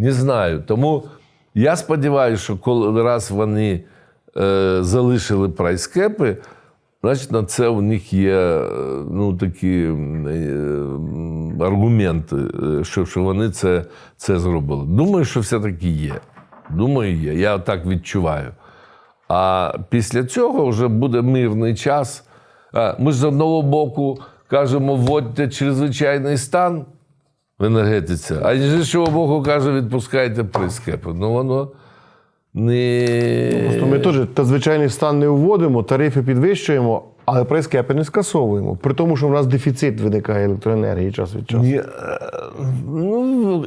Не знаю. Тому я сподіваюся, що коли раз вони е, залишили прайскепи, значить на це у них є е, ну, такі е, аргументи, е, що, що вони це, це зробили. Думаю, що все-таки є. Думаю, є. Я так відчуваю. А після цього вже буде мирний час. Ми ж з одного боку кажемо, вводьте чрезвичайний стан в енергетиці, а з іншого боку каже, відпускайте прискепи. Ну воно не. Просто ми теж та звичайний стан не вводимо, тарифи підвищуємо, але прискепи не скасовуємо. При тому, що в нас дефіцит виникає електроенергії час від часу. Ні, е, ну,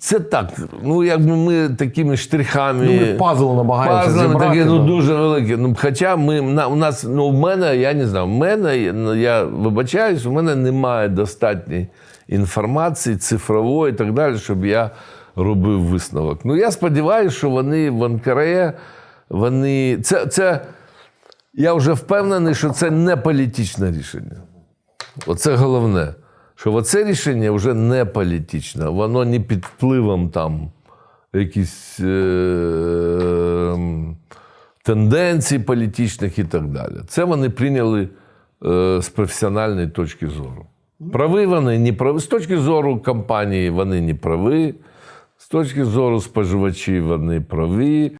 це так. Ну, якби ми такими штрихами. Ну, ми пазл намагаємося Пазлами зібрати, такі, ну, дуже великі. Ну, хоча ми, на, у нас, ну, в мене, я не знаю, в мене, ну, я вибачаюсь, у мене немає достатньої інформації, цифрової і так далі, щоб я робив висновок. Ну, я сподіваюся, що вони в НКРЕ, вони. Це, це, я вже впевнений, що це не політичне рішення. Оце головне. Що оце рішення вже не політичне, воно не під впливом там якісь е, тенденцій політичних і так далі. Це вони прийняли е, з професіональної точки зору. Прави вони не прави. З точки зору компанії вони не прави, з точки зору споживачів вони праві.